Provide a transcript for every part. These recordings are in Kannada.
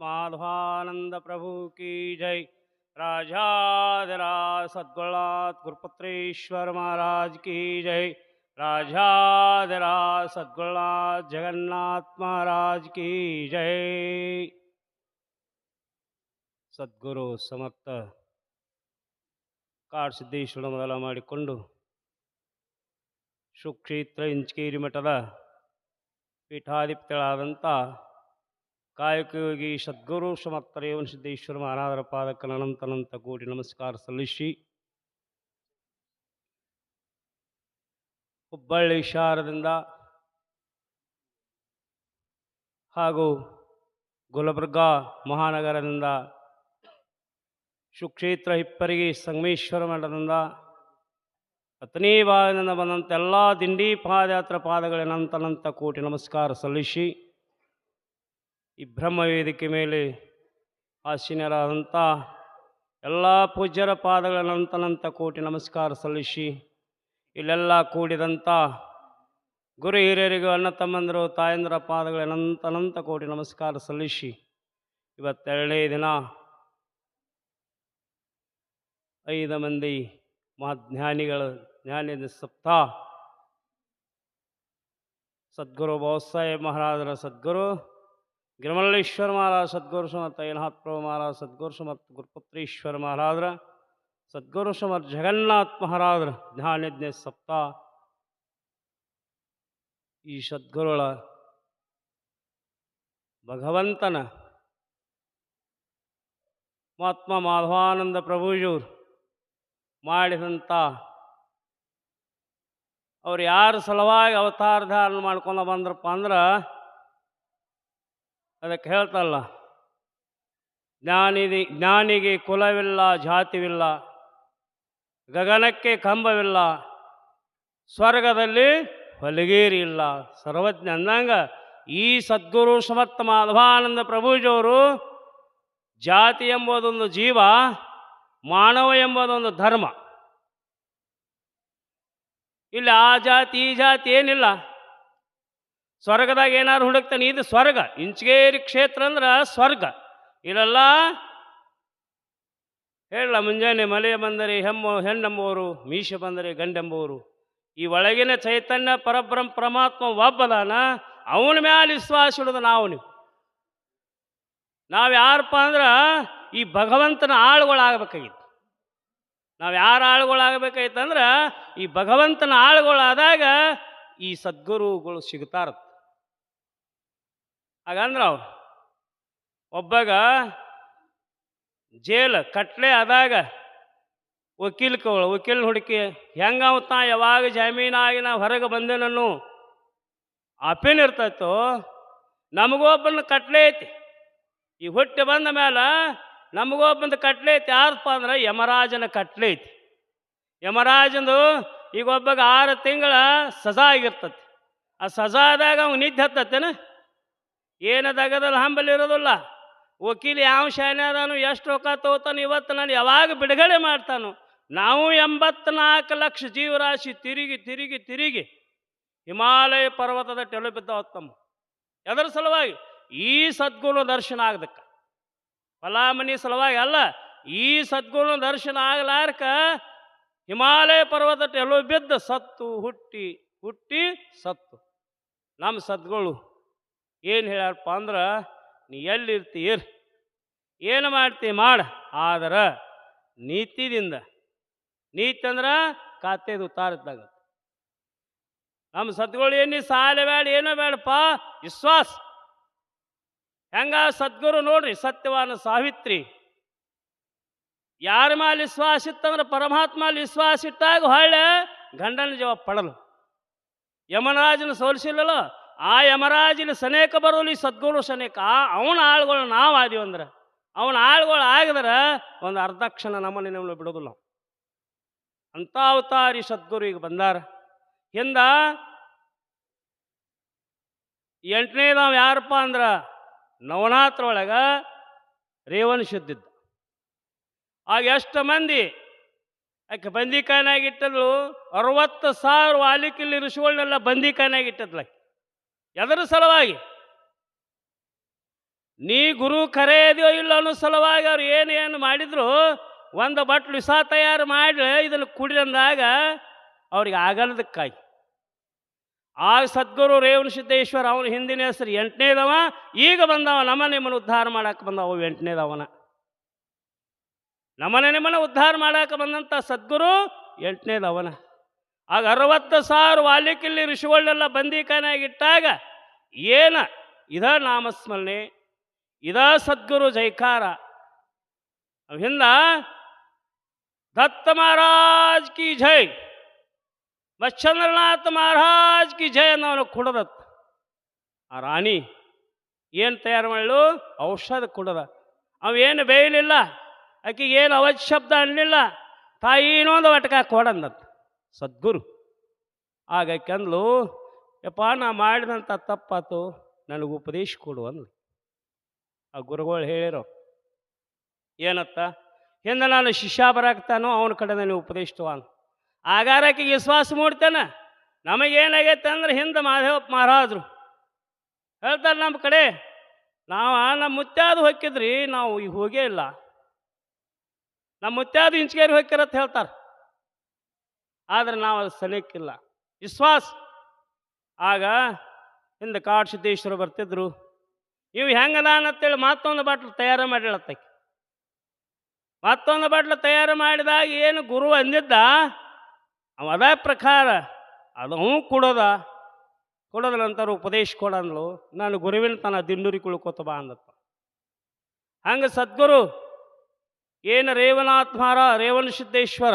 माधवानंद प्रभु की जय राजाधिराज सद्गुणात् गुरुपुत्रेश्वर महाराज की जय राजाधिराज सद्गुणात् जगन्नाथ महाराज की जय ಸದ್ಗುರು ಸಮರ್ಥ ಕಾಡ್ ಸಿದ್ದೇಶ್ವರ ಮೊದಲ ಮಾಡಿಕೊಂಡು ಸುಕ್ಷೇತ್ರ ಇಂಚಕೇರಿ ಮಠದ ಪೀಠಾಧಿಪತಿಗಳಾದಂಥ ಕಾಯಕಯೋಗಿ ಸದ್ಗುರು ಸಮಕ್ತರೇವನ ಸಿದ್ದೇಶ್ವರ ಮಹಾರಾಜರ ಪಾದಕನ ಅನಂತನಂತ ಕೋಟಿ ನಮಸ್ಕಾರ ಸಲ್ಲಿಸಿ. ಹುಬ್ಬಳ್ಳಿ ಶಾರದಿಂದ ಹಾಗೂ ಗುಲಬರ್ಗಾ ಮಹಾನಗರದಿಂದ ಸುಕ್ಷೇತ್ರ ಹಿಪ್ಪರಿಗೆ ಸಂಗಮೇಶ್ವರ ಮಠದಿಂದ ಹತ್ತನೇ ಭಾಗದಿಂದ ಬಂದಂಥ ಎಲ್ಲ ದಿಂಡಿ ಪಾದಯಾತ್ರಾ ಪಾದಗಳ ಅನಂತನಂತ ಕೋಟಿ ನಮಸ್ಕಾರ ಸಲ್ಲಿಸಿ. ಈ ಬ್ರಹ್ಮ ವೇದಿಕೆ ಮೇಲೆ ಆಸೀನರಾದಂಥ ಎಲ್ಲ ಪೂಜ್ಯರ ಪಾದಗಳ ನಂತನಂತ ಕೋಟಿ ನಮಸ್ಕಾರ ಸಲ್ಲಿಸಿ, ಇಲ್ಲೆಲ್ಲ ಕೂಡಿದಂಥ ಗುರು ಹಿರಿಯರಿಗೂ ಅಣ್ಣ ತಮ್ಮಂದರು, ತಾಯಂದ್ರ ಪಾದಗಳ ನಂತನಂತ ಕೋಟಿ ನಮಸ್ಕಾರ ಸಲ್ಲಿಸಿ, ಇವತ್ತೆರಡನೇ ದಿನ ಐದು ಮಂದಿ ಮಹಾಜ್ಞಾನಿಗಳ ಜ್ಞಾನಿದ ಸಪ್ತಾಹ ಸದ್ಗುರು ಬಾಬಾಸಾಹೇಬ್ ಮಹಾರಾಜರ ಸದ್ಗುರು ಗಿರಿಮಲ್ಲೇಶ್ವರ ಮಹಾರಾಜ ಸದ್ಗುರು ಸಮರ್ಥ ಏನಾಥ್ ಪ್ರಭು ಮಹಾರಾಜ ಸದ್ಗುರು ಸಮರ್ಥ ಗುರುಪುತ್ರೇಶ್ವರ ಮಹಾರಾಜರ ಸದ್ಗುರು ಸಮರ್ಥ ಜಗನ್ನಾಥ್ ಮಹಾರಾಜರ ಜ್ಞಾನಜ್ಞ ಸಪ್ತಾ. ಈ ಸದ್ಗುರುಗಳ ಭಗವಂತನ ಮಹಾತ್ಮ ಮಾಧವಾನಂದ ಪ್ರಭುಜೂರು ಮಾಡಿದಂಥ ಅವ್ರು ಯಾರ ಸಲುವಾಗಿ ಅವತಾರ ಧಾರಣ ಮಾಡ್ಕೊಂಡು ಬಂದ್ರಪ್ಪ ಅಂದ್ರೆ ಅದಕ್ಕೆ ಹೇಳ್ತಲ್ಲ, ಜ್ಞಾನಿದಿ, ಜ್ಞಾನಿಗೆ ಕುಲವಿಲ್ಲ, ಜಾತಿವಿಲ್ಲ, ಗಗನಕ್ಕೆ ಕಂಬವಿಲ್ಲ, ಸ್ವರ್ಗದಲ್ಲಿ ಹೊಲಗೇರಿ ಇಲ್ಲ ಸರ್ವಜ್ಞ ಅಂದಂಗ ಈ ಸದ್ಗುರು ಸಮರ್ಥ ಮಾಧವಾನಂದ ಪ್ರಭುಜವರು ಜಾತಿ ಎಂಬುದೊಂದು ಜೀವ, ಮಾನವ ಎಂಬುದೊಂದು ಧರ್ಮ. ಇಲ್ಲಿ ಆ ಜಾತಿ, ಈ ಜಾತಿ ಏನಿಲ್ಲ. ಸ್ವರ್ಗದಾಗ ಏನಾರು ಹುಡುಕ್ತಾನೆ, ಇದು ಸ್ವರ್ಗ. ಇಂಚಗೇರಿ ಕ್ಷೇತ್ರ ಅಂದ್ರೆ ಸ್ವರ್ಗ. ಇಲ್ಲೆಲ್ಲ? ಹೇಳಲ್ಲ ಮುಂಜಾನೆ ಮಲೆ ಬಂದರೆ ಹೆಮ್ಮ, ಹೆಣ್ಣೆಂಬುವರು, ಮೀಶ ಬಂದರೆ ಗಂಡೆಂಬುವರು. ಈ ಒಳಗಿನ ಚೈತನ್ಯ ಪರಬ್ರಹ್ಮ ಪರಮಾತ್ಮ ಒಬ್ಬದಾನ, ಅವನ ಮ್ಯಾಲೆ ವಿಶ್ವಾಸ ಇಡೋದು ನಾವು ನೀವು. ನಾವು ಯಾರಪ್ಪ ಅಂದ್ರೆ ಈ ಭಗವಂತನ ಆಳುಗಳಾಗಬೇಕಾಗಿತ್ತು. ನಾವು ಯಾರು ಆಳುಗಳಾಗಬೇಕಾಯ್ತಂದ್ರೆ ಈ ಭಗವಂತನ ಆಳುಗಳಾದಾಗ ಈ ಸದ್ಗುರುಗಳು ಸಿಗ್ತಾರತ್ ಹಾಗಂದ್ರೆ ಅವ್ರು, ಒಬ್ಬಾಗ ಜೇಲ್ ಕಟ್ಲೆ ಆದಾಗ ವಕೀಲ್ಕಗಳು ವಕೀಲ್ ಹುಡುಕಿ ಹೆಂಗ ಅವತ್ತ ಯಾವಾಗ ಜಾಮೀನಾಗಿ ನಾವು ಹೊರಗೆ ಬಂದೇನನ್ನು? ಅಪೀಲ್ ಇರ್ತೈತೋ, ನಮಗೊಬ್ಬನ ಕಟ್ಲೆ ಐತಿ. ಈ ಹುಟ್ಟಿ ಬಂದ ಮೇಲೆ ನಮಗೊಬ್ಬಂದು ಕಟ್ಲೆ ಐತಿ. ಯಾರಪ್ಪ ಅಂದ್ರೆ ಯಮರಾಜನ ಕಟ್ಲೆ ಐತಿ. ಯಮರಾಜಂದು ಈಗ ಒಬ್ಬಗ ಆರು ತಿಂಗಳ ಸಜಾ ಆಗಿರ್ತತಿ. ಆ ಸಜಾದಾಗ ಅವ್ನು ನಿದ್ದೆ ಹತ್ತತ್ತೇನ? ಏನದಾಗದಲ್ಲಿ? ಹಂಬಲಿ ಇರೋದಿಲ್ಲ. ವಕೀಲ ಯಾವ ಶಾನೆ ಎಷ್ಟು ರೊಕ್ಕ ತಗೋತಾನು, ಇವತ್ತು ನಾನು ಯಾವಾಗ ಬಿಡುಗಡೆ ಮಾಡ್ತಾನು, ನಾವು ಎಂಬತ್ನಾಲ್ಕು ಲಕ್ಷ ಜೀವರಾಶಿ ತಿರುಗಿ ತಿರುಗಿ ತಿರುಗಿ ಹಿಮಾಲಯ ಪರ್ವತದ ಟೆಲು ಬಿದ್ದಾವ ಎದರ ಸಲುವಾಗಿ? ಈ ಸದ್ಗುಣ ದರ್ಶನ ಆಗದಕ್ಕ. ಫಲಾಮಣಿ ಸಲುವಾಗಿ ಅಲ್ಲ, ಈ ಸದ್ಗುಣ ದರ್ಶನ ಆಗ್ಲಾರ್ಕ ಹಿಮಾಲಯ ಪರ್ವತ ಟೆಲು ಬಿದ್ದು ಸತ್ತು ಹುಟ್ಟಿ ಹುಟ್ಟಿ ಸತ್ತು. ನಮ್ಮ ಸದ್ಗಳು ಏನು ಹೇಳ್ಯಾರಪ್ಪ ಅಂದ್ರೆ, ನೀ ಎಲ್ಲಿರ್ತೀರ್ ಏನು ಮಾಡ್ತಿ ಮಾಡ, ಆದ್ರೆ ನೀತಿದಿಂದ, ನೀತಿ ಅಂದ್ರೆ ಖಾತೆದು ಉತ್ತಾರದಾಗ ನಮ್ಮ ಸದ್ಗುರು ಏನು ಸಾಲ ಬೇಡ ಏನೋ ಬೇಡಪ್ಪ ವಿಶ್ವಾಸ. ಹೆಂಗ ಸದ್ಗುರು ನೋಡ್ರಿ, ಸತ್ಯವಾನ ಸಾವಿತ್ರಿ. ಯಾರ ಮೇಲೆ ವಿಶ್ವಾಸ ಇತ್ತಂದ್ರೆ ಪರಮಾತ್ಮ ವಿಶ್ವಾಸ ಇಟ್ಟಾಗ ಹೊಳ್ಳೆ ಗಂಡನ ಜವಾಬ್ ಪಡಲು ಯಮನರಾಜನ ಸೋಲಿಸಿಲ್ಲಲ್ಲ ಆ ಯಮರಾಜಿನ ಸನೇಕ ಬರೋಲಿ ಸದ್ಗುರು ಸನೇಕ, ಅವನ ಆಳುಗಳು ನಾವು ಅಂದ್ರೆ, ಅವನ ಆಳುಗಳು ಆಗಿದ್ರೆ ಒಂದು ಅರ್ಧ ಕ್ಷಣ ನಮ್ಮನ್ನು ನಮ್ಮನ್ನು ಬಿಡೋದಿಲ್ಲ ಅಂಥ ಅವತಾರಿ ಸದ್ಗುರು ಈಗ ಬಂದಾರ. ಹಿಂದ ಎಂಟನೇದಾವ್ ಯಾರಪ್ಪ ಅಂದ್ರೆ ನವನಾತ್ರೊಳಗ ರೇವಣ ಶುದ್ಧಿದ್ದ. ಆಗ ಎಷ್ಟು ಮಂದಿ, ಆಕೆ ಬಂದಿಕಾಯಿನಾಗಿಟ್ಟದ್ಲು ಅರವತ್ತು ಸಾವಿರ ವಾಲಿಕಿಲ್ಲಿ ಋಷಿಗಳನ್ನೆಲ್ಲ ಬಂದಿಕಾನಾಗ ಇಟ್ಟದ್ಲ ಎದರ ಸಲುವಾಗಿ? ನೀ ಗುರು ಕರೆ ಇದೆಯೋ ಇಲ್ಲ ಅನ್ನೋ ಸಲುವಾಗಿ ಅವ್ರು ಏನೇನು ಏನು ಮಾಡಿದ್ರು, ಒಂದು ಬಟ್ಲು ವಿಷ ತಯಾರು ಮಾಡಿ ಇದನ್ನು ಕುಡಿದಂದಾಗ ಅವ್ರಿಗೆ ಆಗಲ್ಲದಕ್ಕಾಗಿ. ಆ ಸದ್ಗುರು ರೇವಣ ಸಿದ್ದೇಶ್ವರ ಅವನ ಹಿಂದಿನ ಹೆಸರು ಎಂಟನೇದವ, ಈಗ ಬಂದವ ನಮ್ಮ ನಿಮ್ಮನ್ನು ಉದ್ಧಾರ ಮಾಡಕ್ಕೆ ಬಂದವ ಎಂಟನೇದವನ. ನಮ್ಮನೆ ನಿಮ್ಮನ್ನು ಉದ್ಧಾರ ಮಾಡಕ್ಕೆ ಬಂದಂಥ ಸದ್ಗುರು ಎಂಟನೇದವನ. ಆಗ ಅರವತ್ತು ಸಾವಿರ ವಾಲ್ಯಕಿಲ್ಲಿ ಋಷಿಗಳನ್ನೆಲ್ಲ ಬಂದೀಖಾನೆಯಾಗಿಟ್ಟಾಗ ಏನ? ಇದ ನಾಮಸ್ಮರಣೆ, ಇದ ಸದ್ಗುರು ಜೈಕಾರ. ಅವಿಂದ ದತ್ತ ಮಹಾರಾಜ್ ಕಿ ಜೈ ಮಚ್ಚಂದ್ರನಾಥ ಮಹಾರಾಜ್ ಕಿ ಜೈ ಅನ್ನೋನು ಕುಡದತ್ತ ಆ ರಾಣಿ ಏನು ತಯಾರು ಮಾಡಲು? ಔಷಧ ಕುಡದ. ಅವೇನು ಬೇಯಲಿಲ್ಲ ಆಕೆಗೆ ಏನು ಅವಜ್ ಶಬ್ದ ಅನ್ನಲಿಲ್ಲ ತಾಯಿ ಇನ್ನೊಂದು ಒಟ್ಕ ಕೊಡಂದತ್ತ ಸದ್ಗುರು. ಆಗ ಆಕೆ ಅಂದ್ಲು ಯಪ್ಪ, ನಾ ಮಾಡಿದಂಥ ತಪ್ಪಾತು ನನಗೆ ಉಪದೇಶ ಕೊಡು ಅಂದ್ಲು. ಆ ಗುರುಗಳು ಹೇಳಿರೋ, ಏನತ್ತ? ಹಿಂದೆ ನಾನು ಶಿಷ್ಯ ಬರಾಕ್ತಾನೋ ಅವನ ಕಡೆ ನನಗೆ ಉಪದೇಶ ಅಂತ ಆಗಾರಕ್ಕೆ ವಿಶ್ವಾಸ ಮೂಡ್ತೇನೆ? ನಮಗೇನಾಗೈತೆ ಅಂದ್ರೆ ಹಿಂದೆ ಮಾದೇವಪ್ಪ ಮಹಾರಾಜರು ಹೇಳ್ತಾರೆ ನಮ್ಮ ಕಡೆ, ನಾವು ನಮ್ಮ ಮುತ್ಯಾದು ಹೊಕ್ಕಿದ್ರಿ, ನಾವು ಈಗ ಹೋಗೇ ಇಲ್ಲ. ನಮ್ಮ ಮುತ್ಯಾದು ಇಂಚಿಗೇರಿ ಹೊಕ್ಕಿರತ್ತೆ ಹೇಳ್ತಾರೆ. ಆದ್ರೆ ನಾವು ಅದು ಸನಿಯಕ್ಕಿಲ್ಲ ವಿಶ್ವಾಸ ಆಗ ಹಿಂದೆ ಕಾಡು ಸಿದ್ದೇಶ್ವರ ಬರ್ತಿದ್ರು, ಇವು ಹೆಂಗದ ಅಂತೇಳಿ ಮತ್ತೊಂದು ಬಾಟ್ಲು ತಯಾರು ಮಾಡಿಳತ್ತಕ್ಕೆ ಮತ್ತೊಂದು ಬಾಟ್ಲು ತಯಾರು ಮಾಡಿದಾಗ ಏನು ಗುರು ಅಂದಿದ್ದ, ಅವ ಅದೇ ಪ್ರಕಾರ ಅದು ಕೊಡೋದ ಕೊಡೋದ ನಂತರ ಉಪದೇಶ ಕೊಡಂದ್ಲು ನಾನು ಗುರುವಿನ ತನ ದಿಂಡೂರಿ ಕುಳ್ಕೋತ ಬಾ ಅಂದಪ್ಪ ಹಂಗೆ ಸದ್ಗುರು, ಏನು ರೇವನಾಥ್ ಮಹಾರ, ರೇವಣ ಸಿದ್ದೇಶ್ವರ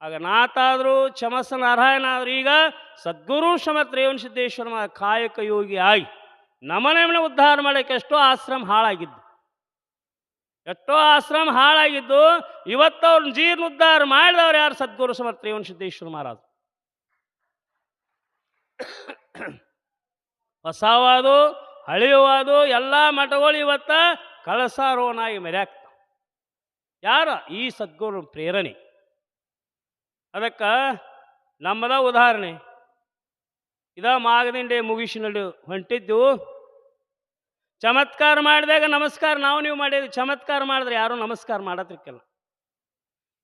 ಆಗ ನಾತಾದ್ರು ಚಮಸ ನಾರಾಯಣ ಆದರೂ ಈಗ ಸದ್ಗುರು ಶಮ ರೇವಣ ಸಿದ್ದೇಶ್ವರ ಕಾಯಕ ಯೋಗಿ ಆಗಿ ನಮ್ಮನೆ ಉದ್ಧಾರ ಮಾಡೋಕ್ಕೆ ಎಷ್ಟೋ ಆಶ್ರಮ ಹಾಳಾಗಿದ್ದು. ಎಷ್ಟೋ ಆಶ್ರಮ ಹಾಳಾಗಿದ್ದು ಇವತ್ತು ಜೀರ್ಣ ಉದ್ಧಾರ ಮಾಡಿದವರು ಯಾರು? ಸದ್ಗುರು ಸಮರ್ಥ ರೇವಣ ಸಿದ್ದೇಶ್ವರ ಮಹಾರಾಜ್ ಹೊಸವಾದು, ಹಳೆಯವಾದು, ಎಲ್ಲ ಮಠಗಳು ಇವತ್ತ ಕಳಸಾರೋನಾಗಿ ಮೆರ್ಯಾಕ್ತ ಯಾರ? ಈ ಸದ್ಗುರು ಪ್ರೇರಣೆ. ಅದಕ್ಕೆ ನಮ್ಮದ ಉದಾಹರಣೆ. ಇದ ಮಾಗದಿಂಡೆ ಮುಗಿಸಿ ನಡು ಹೊಂಟಿದ್ದು, ಚಮತ್ಕಾರ ಮಾಡಿದಾಗ ನಮಸ್ಕಾರ, ನಾವು ನೀವು ಮಾಡಿದ್ವಿ ಚಮತ್ಕಾರ ಮಾಡಿದ್ರೆ ಯಾರು ನಮಸ್ಕಾರ ಮಾಡತ್ರಿಕ್ಕಲ್ಲ.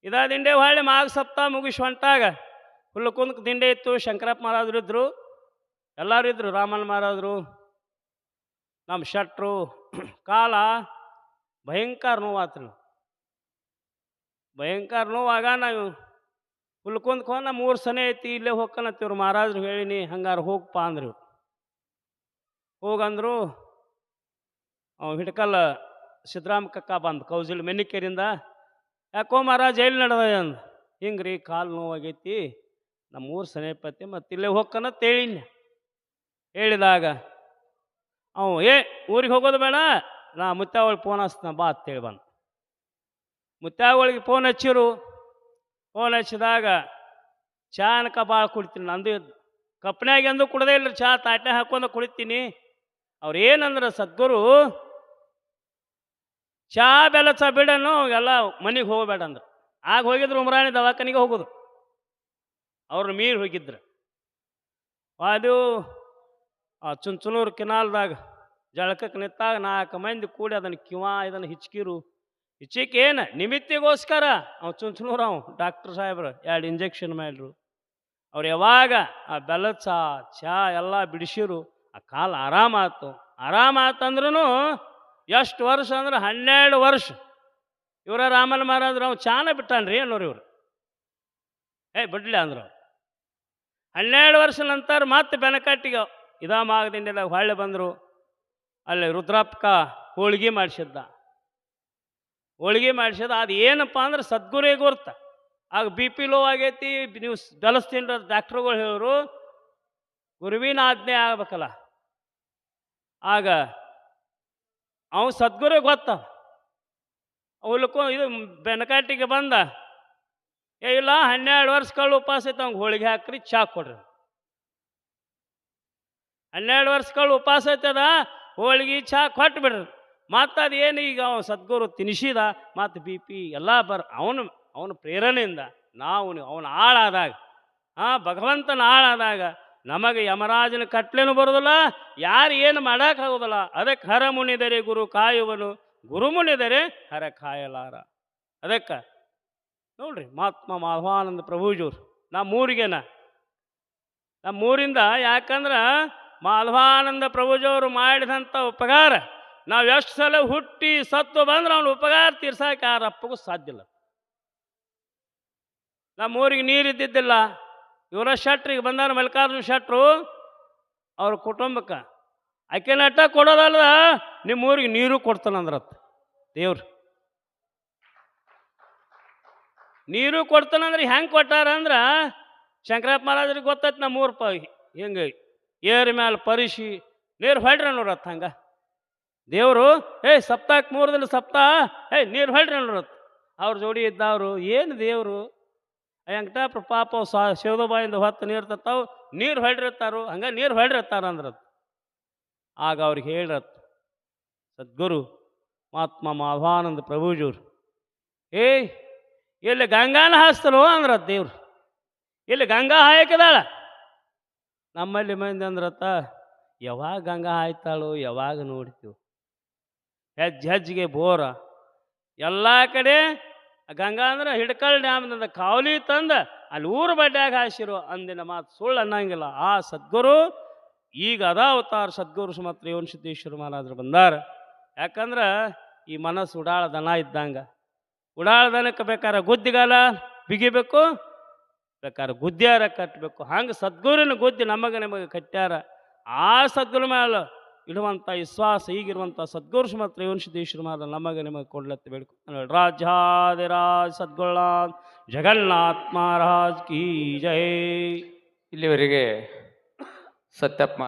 ಇದ ದಿಂಡೆ ಹೊಳ್ಳಿ ಮಾಗ ಸಪ್ತಾಹ ಮುಗಿಸಿ ಹೊಂಟಾಗ ಹುಲ್ಲುಕುಂದಕ್ಕೆ ದಿಂಡೆ ಇತ್ತು, ಶಂಕರಪ್ಪ ಮಹಾರಾಜರು ಇದ್ದರು ಎಲ್ಲರೂ ಇದ್ರು, ರಾಮನ್ ಮಹಾರಾಜರು, ನಮ್ಮ ಶಟ್ರು, ಕಾಲ ಭಯಂಕರ ನೋವಾತ್ರಿ. ಭಯಂಕರ ನೋವಾಗ ನಾವು ಹುಲ್ಕೊಂದ್ ಕೋನ ಮೂರು ಸನೆ ಐತಿ, ಇಲ್ಲೇ ಹೋಗ್ಕನತ್ತಿವ್ರು ಮಹಾರಾಜರು ಹೇಳಿನಿ ಹಂಗಾರೆ ಹೋಗಪ್ಪ ಅಂದ್ರು. ಹೋಗಂದ್ರು. ಅವ ಹಿಡ್ಕಲ್ಲ ಸಿದ್ದರಾಮ ಕಕ್ಕ ಬಂದು ಕೌಜಲ್ ಮೆನ್ನಿಕೇರಿಂದ ಯಾಕೋ ಮಹಾರಾಜ, ಎಲ್ಲಿ ನಡೆದ ಅಂದ. ಹಿಂಗೆ ರೀ ಕಾಲು ನೋವಾಗೈತಿ. ನಮ್ಮ ಊರು ಸನೇಪತಿ ಮತ್ತು ಇಲ್ಲೇ ಹೋಗ್ಕನ ತೇಳಿನ ಹೇಳಿದಾಗ, ಅವ, ಏ, ಊರಿಗೆ ಹೋಗೋದು ಬೇಡ. ನಾ ಮುತ್ತಾವಳಿ ಫೋನ್ ಹಚ್ತಾನ, ಬಾ ಅಂತೇಳಿ ಬಂದು. ಮುತ್ತಾವಳಿಗೆ ಫೋನ್ ಹಚ್ಚಿರು. ಫೋನ್ ಹಚ್ಚಿದಾಗ ಚಾ ಅನ್ಕ ಭಾಳ ಕುಡಿತೀನಿ, ನಂದು ಕಪ್ನ್ಯಾಗ ಎಂದು ಕುಡದೇ ಇಲ್ಲ ಚಾ ತಾಟ್ನೆ ಹಾಕೊಂಡು ಕುಡಿತೀನಿ. ಅವ್ರು ಏನಂದ್ರೆ ಸದ್ಗುರು, ಚಾ ಬೆಲ್ಲ ಚಾ ಬಿಡನು ಎಲ್ಲ ಮನೆಗೆ ಹೋಗಬೇಡ ಅಂದ್ರೆ ಆಗ ಹೋಗಿದ್ರು ಉಮ್ರಾಣಿ ದವಾಖಾನಿಗೆ ಹೋಗೋದು. ಅವ್ರ ಮೀರಿ ಹೋಗಿದ್ರು. ಅದು ಆ ಚುಂಚನೂರು ಕೆನಾಲ್ದಾಗ ಜಳಕಕ್ಕೆ ನಿಂತಾಗ ನಾಲ್ಕು ಮಂದಿ ಕೂಡಿ ಅದನ್ನು ಕಿವ ಇದನ್ನು ಹಿಚ್ಕಿರು. ಹಿಚ್ಚಿಕೆ ಏನು ನಿಮಿತ್ತಿಗೋಸ್ಕರ ಅವ ಚುಂಚನೂರು ಅವ ಡಾಕ್ಟರ್ ಸಾಹೇಬ್ರು ಎರಡು ಇಂಜೆಕ್ಷನ್ ಮಾಡ್ರು ಅವ್ರು ಯಾವಾಗ ಆ ಬೆಲ್ಲದ ಚಾ ಚಾ ಎಲ್ಲ ಬಿಡಿಸಿರು, ಆ ಕಾಲ ಆರಾಮಾತು ಆರಾಮಾತಂದ್ರೂ ಎಷ್ಟು ವರ್ಷ ಅಂದ್ರೆ ಹನ್ನೆರಡು ವರ್ಷ. ಇವರ ರಾಮನ ಮಹಾರಾಜರು ಅವ್ನು ಚಾನ ಬಿಟ್ಟಾನ್ರಿ ಅನ್ನೋರು ಇವರು. ಏಯ್ ಬಿಡ್ಲಿ ಅಂದ್ರು. ಹನ್ನೆರಡು ವರ್ಷ ನಂತರ ಮತ್ತೆ ಬೆನಕಟ್ಟಿಗೆ ಇದಾ ಹೊಳ್ಳೆ ಹೊಳ್ಳಿ ಬಂದರು. ಅಲ್ಲಿ ರುದ್ರಪ್ಪ ಹೋಳಿಗೆ ಮಾಡಿಸಿದ್ದ. ಹೋಳಿಗೆ ಮಾಡಿಸಿದ ಅದು ಏನಪ್ಪ ಅಂದ್ರೆ ಸದ್ಗುರೇ ಗುರ್ತ ಆಗ ಬಿ ಪಿ ಲೋ ಆಗೈತಿ, ನೀವು ಬೆಲಸ್ತೀನಿ ಡಾಕ್ಟ್ರುಗಳು ಹೇಳೋರು, ಗುರುವಿನ ಆಜ್ಞೆ ಆಗ್ಬೇಕಲ್ಲ. ಆಗ ಅವ ಸದ್ಗುರು ಗೊತ್ತ. ಅವಲಕ್ಕೂ ಇದು ಬೆನಕಾಟಿಗೆ ಬಂದ, ಏ ಇಲ್ಲ, ಹನ್ನೆರಡು ವರ್ಷ ಕಳ್ಳು ಉಪವಾಸ ಐತೆ ಅವ್ಗೆ ಹೋಳಿಗೆ ಹಾಕ್ರಿ, ಚಾ ಕೊಡ್ರಿ. ಹನ್ನೆರಡು ವರ್ಷ ಕಳ್ಳು ಉಪವಾಸ ಐತದ ಹೋಳಿಗೆ, ಚಾ ಕೊಟ್ಟು ಬಿಡ್ರಿ ಮತ್ತು ಅದೇನು ಈಗ ಅವ ಸದ್ಗುರು ತಿನಿಸಿದ, ಮತ್ತು ಬಿ ಪಿ ಎಲ್ಲ ಬರ್ ಅವನು, ಅವನ ಪ್ರೇರಣೆಯಿಂದ ನಾವು ಅವನ ಆಳಾದಾಗ, ಆ ಭಗವಂತನ ಹಾಳಾದಾಗ ನಮಗೆ ಯಮರಾಜನ ಕಟ್ಲೆನೂ ಬರೋದಿಲ್ಲ, ಯಾರು ಏನು ಮಾಡೋಕ್ಕಾಗೋದಿಲ್ಲ ಅದಕ್ಕೆ ಹರ ಮುನಿದರೆ ಗುರು ಕಾಯುವನು, ಗುರು ಮುನಿದರೆ ಹರ ಕಾಯಲಾರ. ಅದಕ್ಕೆ ನೋಡ್ರಿ ಮಹಾತ್ಮ ಮಾಧವಾನಂದ ಪ್ರಭುಜೂರು, ನಮ್ಮೂರಿಗೆನ. ನಮ್ಮೂರಿಂದ ಯಾಕಂದ್ರೆ ಮಾಧವಾನಂದ ಪ್ರಭುಜವರು ಮಾಡಿದಂಥ ಉಪಕಾರ ನಾವು ಎಷ್ಟು ಸಲ ಹುಟ್ಟಿ ಸತ್ತು ಬಂದ್ರೆ ಅವನು ಉಪಕಾರ ತೀರ್ಸಕ್ಕೆ ರಪ್ಪಗೂ ಸಾಧ್ಯ ಇಲ್ಲ. ನಮ್ಮೂರಿಗೆ ನೀರು ಇದ್ದಿದ್ದಿಲ್ಲ. ಇವರ ಶೆಟ್ರಿಗೆ ಬಂದಾರ ಮಲ್ಲಿಕಾರ್ಜುನ ಶೆಟ್ರು, ಅವ್ರ ಕುಟುಂಬಕ್ಕೆ. ಆಕೆ ನಟ ಕೊಡೋದಲ್ಲ ನಿಮ್ಮ ಊರಿಗೆ ನೀರು ಕೊಡ್ತಾನಂದ್ರತ್ ದೇವ್ರು. ನೀರು ಕೊಡ್ತಾನಂದ್ರೆ ಹೆಂಗೆ ಕೊಟ್ಟಾರ ಅಂದ್ರೆ, ಶಂಕರಪ್ಪ ಮಹಾರಾಜ್ರಿಗೆ ಗೊತ್ತೈತೆ ನಮ್ಮ ಊರು ಪ ಹಿಂಗೆ ಏರ್ ಮ್ಯಾಲೆ ಪರಿಶಿ, ನೀರು ಹೊಡ್ರಿ ನೋಡತ್ ಹಂಗೆ. ದೇವರು ಏಯ್ ಸಪ್ತಾಕ್ ಮೂರು ದಿನ ಸಪ್ತಾಹ? ಏಯ್ ನೀರು ಹೇಳ್ರಿ ನೋಡತ್ ಅವ್ರ ಜೋಡಿ ಇದ್ದವರು, ಏನು ದೇವರು? ವೆಂಕಟಾಪ್ರ ಪಾಪ, ಸಾ ಶಿವದಬಾಯಿಂದ ಹೊತ್ತು ನೀರು ತರ್ತಾವು ನೀರು ಹೊಳ್ರಿರ್ತಾರು, ಹಂಗೆ ನೀರು ಹೊಳ್ರಿರ್ತಾರ ಅಂದ್ರತ್. ಆಗ ಅವ್ರಿಗೆ ಹೇಳ್ರತ್, ಸದ್ಗುರು, ಮಹಾತ್ಮ ಮಾಧವಾನಂದ ಪ್ರಭುಜೂರು ಏಯ್ ಇಲ್ಲಿ ಗಂಗಾನ ಹಾಸ್ತಲೋ ಅಂದ್ರತ್ ದೇವ್ರು ಇಲ್ಲಿ ಗಂಗಾ ಹಾಯಕದಾಳ? ನಮ್ಮಲ್ಲಿ ಮಂದಿ ಅಂದ್ರತ್ತ, ಯಾವಾಗ ಗಂಗಾ ಹಾಯ್ತಾಳು, ಯಾವಾಗ ನೋಡ್ತೀವಿ ಹೆಜ್ಜೆ ಹೆಜ್ಜಿಗೆ ಬೋರ. ಎಲ್ಲ ಕಡೆ ಗಂಗಾ ಅಂದ್ರೆ ಹಿಡ್ಕಲ್ ಡ್ಯಾಮ್ನಿಂದ ಕಾವಲಿ ತಂದು ಅಲ್ಲಿ ಊರು ಬಡ್ಡ್ಯಾಗ ಹಾಸಿರು. ಅಂದಿನ ಮಾತು ಸುಳ್ಳು ಅನ್ನಂಗಿಲ್ಲ. ಆ ಸದ್ಗುರು ಈಗ ಅದ ಅವತಾರ ಸದ್ಗುರು ಸುಮತ್ರ ಯೋನ್ ಸಿದ್ದೇಶ್ವರ ಮಹಾರಾಜರು ಬಂದಾರ. ಯಾಕಂದ್ರೆ ಈ ಮನಸ್ಸು ಉಡಾಳ ದನ ಇದ್ದಂಗ. ಉಡಾಳ ದನಕ್ಕೆ ಬೇಕಾದ್ರೆ ಗುದ್ದಿಗಾಲ ಬಿಗಿಬೇಕು ಬೇಕಾದ್ರೆ ಗುದ್ದ್ಯಾರ ಕಟ್ಟಬೇಕು ಹಂಗೆ ಸದ್ಗುರುನ ಗುದ್ದಿ ನಮಗೆ ನಿಮಗೆ ಕಟ್ಟ್ಯಾರ. ಆ ಸದ್ಗುರು ಮೇಲೆ ಇಡುವಂಥ ವಿಶ್ವಾಸ, ಈಗಿರುವಂಥ ಸದ್ಗುರು ಯೋನ್ ಸಿದ್ದೇಶ್ವರ ಮಹಾರಾಜ ನಮಗೆ ನಿಮಗೆ ಕೊಡ್ಲತ್ತ ಬೇಡಿಕೊ ರಾಜಾದಿರಾಜ್ ಸದ್ಗುರುನಾಥ್ ಜಗನ್ನಾಥ್ ಮಹಾರಾಜ್ ಕೀ ಜಯ ಇಲ್ಲಿವರೆಗೆ ಸತ್ಯಪ್ಪ